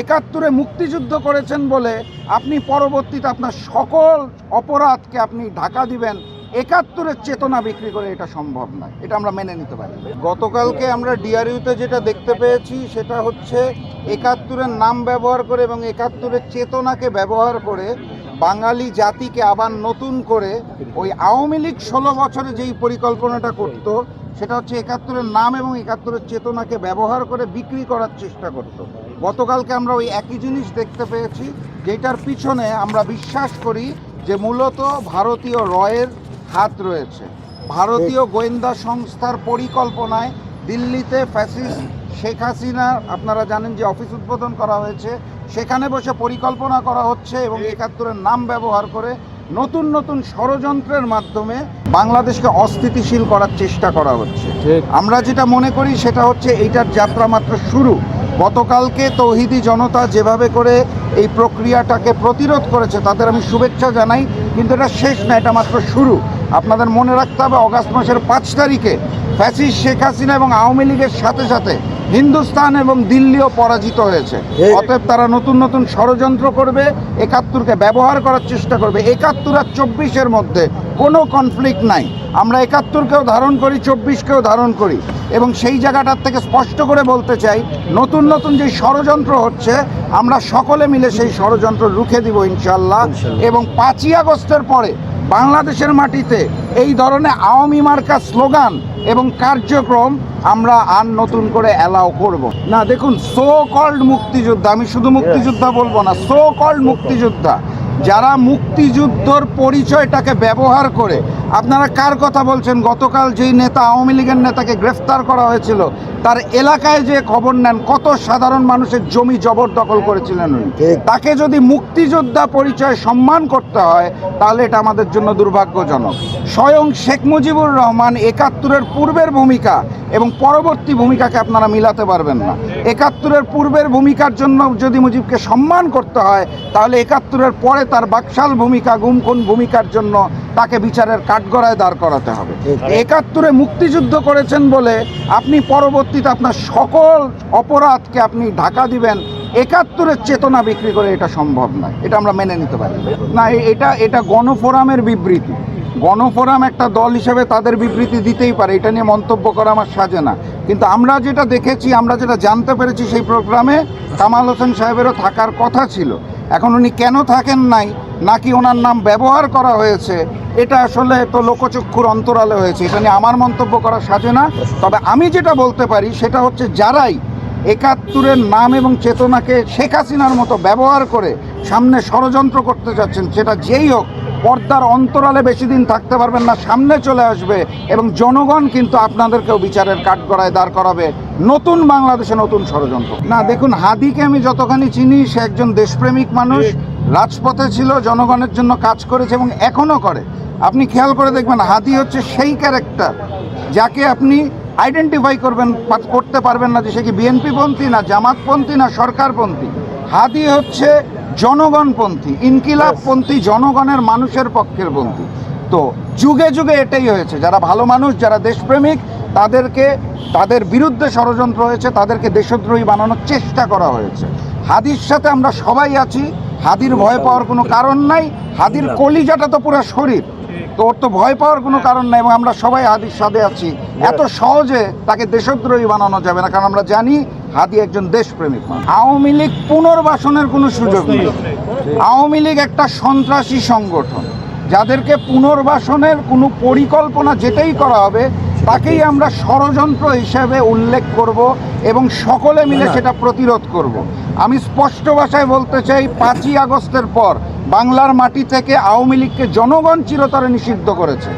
একাত্তরে মুক্তিযুদ্ধ করেছেন বলে আপনি পরবর্তীতে আপনার সকল অপরাধকে আপনি ঢাকা দিবেন, একাত্তরের চেতনা বিক্রি করে এটা সম্ভব নয়। এটা আমরা মেনে নিতে পারি। গতকালকে আমরা ডিআরইউতে যেটা দেখতে পেয়েছি, সেটা হচ্ছে একাত্তরের নাম ব্যবহার করে এবং একাত্তরের চেতনাকে ব্যবহার করে বাঙালি জাতিকে আবার নতুন করে ওই আওয়ামী লীগ ষোলো বছরে যেই পরিকল্পনাটা করতো সেটা হচ্ছে একাত্তরের নাম এবং একাত্তরের চেতনাকে ব্যবহার করে বিক্রি করার চেষ্টা করতো। গতকালকে আমরা ওই একই জিনিস দেখতে পেয়েছি, যেটার পিছনে আমরা বিশ্বাস করি যে মূলত ভারতীয় রয়ের হাত রয়েছে। ভারতীয় গোয়েন্দা সংস্থার পরিকল্পনায় দিল্লিতে ফ্যাসিস্ট শেখ হাসিনা, আপনারা জানেন যে অফিস উদ্বোধন করা হয়েছে, সেখানে বসে পরিকল্পনা করা হচ্ছে এবং একাত্তরের নাম ব্যবহার করে নতুন নতুন ষড়যন্ত্রের মাধ্যমে বাংলাদেশকে অস্থিতিশীল করার চেষ্টা করা হচ্ছে। আমরা যেটা মনে করি সেটা হচ্ছে এইটার যাত্রা মাত্র শুরু। গতকালকে তৌহিদি জনতা যেভাবে করে এই প্রক্রিয়াটাকে প্রতিরোধ করেছে তাদের আমি শুভেচ্ছা জানাই কিন্তু এটা শেষ না এটা মাত্র শুরু। আপনাদের মনে রাখতে হবে অগাস্ট মাসের পাঁচ তারিখে ফ্যাসিস শেখ হাসিনা এবং আওয়ামী লীগের সাথে সাথে হিন্দুস্তান এবং দিল্লিও পরাজিত হয়েছে। অতএব তারা নতুন নতুন ষড়যন্ত্র করবে একাত্তরকে ব্যবহার করার চেষ্টা করবে। একাত্তর আর চব্বিশের মধ্যে কোনো কনফ্লিক্ট নাই। আমরা একাত্তরকেও ধারণ করি চব্বিশকেও ধারণ করি। এবং সেই জায়গাটার থেকে স্পষ্ট করে বলতে চাই নতুন নতুন যে ষড়যন্ত্র হচ্ছে আমরা সকলে মিলে সেই ষড়যন্ত্র রুখে দিব ইনশাল্লাহ এবং পাঁচই আগস্টের পরে বাংলাদেশের মাটিতে এই ধরনের আওয়ামী মার্কা স্লোগান এবং কার্যক্রম আমরা আর নতুন করে অ্যালাউ করব। না দেখুন সো কল্ড মুক্তিযোদ্ধা আমি শুধু মুক্তিযোদ্ধা বলব না সো কল্ড মুক্তিযোদ্ধা যারা মুক্তিযুদ্ধর পরিচয়টাকে ব্যবহার করে আপনারা কার কথা বলছেন? গতকাল যেই নেতা আওয়ামী লীগের নেতাকে গ্রেফতার করা হয়েছিল তার এলাকায় যে খবর নেন কত সাধারণ মানুষের জমি জবরদখল করেছিলেন উনি। তাকে যদি মুক্তিযোদ্ধা পরিচয় সম্মান করতে হয় তাহলে এটা আমাদের জন্য দুর্ভাগ্যজনক। স্বয়ং শেখ মুজিবুর রহমান একাত্তরের পূর্বের ভূমিকা এবং পরবর্তী ভূমিকাকে আপনারা মিলাতে পারবেন না। একাত্তরের পূর্বের ভূমিকার জন্য যদি মুজিবকে সম্মান করতে হয় তাহলে একাত্তরের পরে তার বাকশাল ভূমিকা গুমখুন ভূমিকার জন্য তাকে বিচারের কাঠগড়ায় দাঁড় করাতে হবে। একাত্তরে মুক্তিযুদ্ধ করেছেন বলে আপনি পরবর্তীতে আপনার সকল অপরাধকে আপনি ঢাকা দিবেন। একাত্তরের চেতনা বিক্রি করে এটা সম্ভব নয়। এটা আমরা মেনে নিতে পারি। না। না এটা এটা গণফোরামের বিবৃতি। গণফোরাম একটা দল হিসেবে তাদের বিবৃতি দিতেই পারে। এটা নিয়ে মন্তব্য করা আমার সাজে না। কিন্তু আমরা যেটা দেখেছি আমরা যেটা জানতে পেরেছি সেই প্রোগ্রামে কামাল হোসেন সাহেবেরও থাকার কথা ছিল। এখন উনি কেন থাকেন নাই নাকি ওনার নাম ব্যবহার করা হয়েছে? এটা আসলে তো লোকচক্ষুর অন্তরালে হয়েছে। এটা নিয়ে আমার মন্তব্য করা সাজে না। তবে আমি যেটা বলতে পারি, সেটা হচ্ছে যারাই একাত্তরের নাম এবং চেতনাকে শেখ হাসিনার মতো ব্যবহার করে সামনে ষড়যন্ত্র করতে যাচ্ছেন, সেটা যেই হোক, পর্দার অন্তরালে বেশি দিন থাকতে পারবেন না, সামনে চলে আসবে এবং জনগণ কিন্তু আপনাদেরকেও বিচারের কাঠগড়ায় দাঁড় করাবে। নতুন বাংলাদেশে নতুন ষড়যন্ত্র। না, দেখুন, হাদিকে আমি যতখানি চিনি, সে একজন দেশপ্রেমিক মানুষ। রাজপথে ছিল জনগণের জন্য কাজ করেছে এবং এখনও করে। আপনি খেয়াল করে দেখবেন হাদি হচ্ছে সেই ক্যারেক্টার যাকে আপনি আইডেন্টিফাই করবেন করতে পারবেন না যে সে কি বিএনপিপন্থী না জামাতপন্থী না সরকারপন্থী। হাদি হচ্ছে জনগণপন্থী ইনকিলাবপন্থী জনগণের মানুষের পক্ষের পন্থী তো যুগে যুগে এটাই হয়েছে যারা ভালো মানুষ যারা দেশপ্রেমিক তাদেরকে তাদের বিরুদ্ধে ষড়যন্ত্র হয়েছে তাদেরকে দেশদ্রোহী বানানোর চেষ্টা করা হয়েছে। হাদির সাথে আমরা সবাই আছি হাদির ভয় পাওয়ার কোনো কারণ নাই হাদির কলিজাটা তো পুরো শরীর। তো ওর তো ভয় পাওয়ার কোনো কারণ নাই এবং আমরা সবাই হাদির সাথে আছি। এত সহজে তাকে দেশদ্রোহী বানানো যাবে না কারণ আমরা জানি হাদি একজন দেশপ্রেমিক আওয়ামী লীগ পুনর্বাসনের কোনো সুযোগ নেই। আওয়ামী লীগ একটা সন্ত্রাসী সংগঠন যাদেরকে পুনর্বাসনের কোনো পরিকল্পনা যেটাই করা হবে তাকেই আমরা ষড়যন্ত্র হিসেবে উল্লেখ করব এবং সকলে মিলে সেটা প্রতিরোধ করব। আমি স্পষ্ট ভাষায় বলতে চাই, পাঁচই আগস্টের পর বাংলার মাটি থেকে আওয়ামী লীগকে জনগণ চিরতরে নিষিদ্ধ করেছে।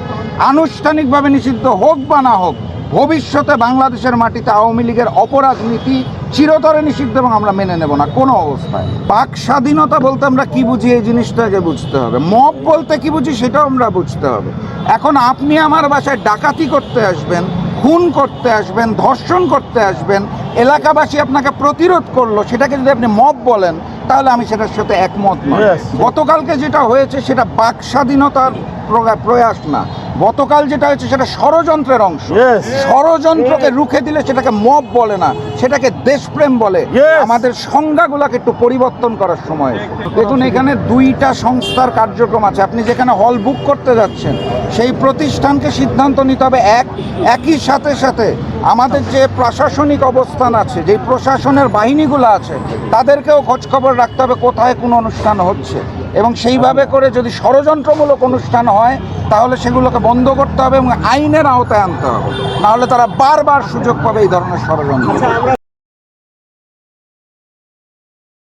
আনুষ্ঠানিকভাবে নিষিদ্ধ হোক বা না হোক, ভবিষ্যতে বাংলাদেশের মাটিতে আওয়ামী লীগের অপরাধ নীতি চিরতরে নিষিদ্ধ এবং আমরা মেনে নেব না, কোনো অবস্থায়। বাক স্বাধীনতা বলতে আমরা কি বুঝি এই জিনিসটাকে বুঝতে হবে। মব বলতে কি বুঝি সেটাও আমরা বুঝতে হবে। এখন আপনি আমার বাসায় ডাকাতি করতে আসবেন, খুন করতে আসবেন, ধর্ষণ করতে আসবেন এলাকাবাসী আপনাকে প্রতিরোধ করল সেটাকে যদি আপনি মব বলেন তাহলে আমি সেটার সাথে একমত নয়। গতকালকে যেটা হয়েছে সেটা বাক স্বাধীনতার প্রয়াস না। গতকাল যেটা হয়েছে সেটা ষড়যন্ত্রের অংশ। ষড়যন্ত্রকে রুখে দিলে সেটাকে মব বলে না সেটাকে দেশপ্রেম বলে. আমাদের সংজ্ঞাগুলোকে একটু পরিবর্তন করার সময়। দেখুন এখানে দুইটা সংস্থার কার্যক্রম আছে। আপনি যেখানে হল বুক করতে যাচ্ছেন সেই প্রতিষ্ঠানকে সিদ্ধান্ত নিতে হবে এক একই সাথে সাথে আমাদের যে প্রশাসনিক অবস্থান আছে যে প্রশাসনের বাহিনীগুলো আছে তাদেরকেও খোঁজখবর রাখতে হবে কোথায় কোন অনুষ্ঠান হচ্ছে। এবং সেইভাবে করে যদি ষড়যন্ত্রমূলক অনুষ্ঠান হয়, তাহলে সেগুলোকে বন্ধ করতে হবে এবং আইনের আওতায় আনতে হবে। নাহলে তারা বারবার সুযোগ পাবে এই ধরনের ষড়যন্ত্র।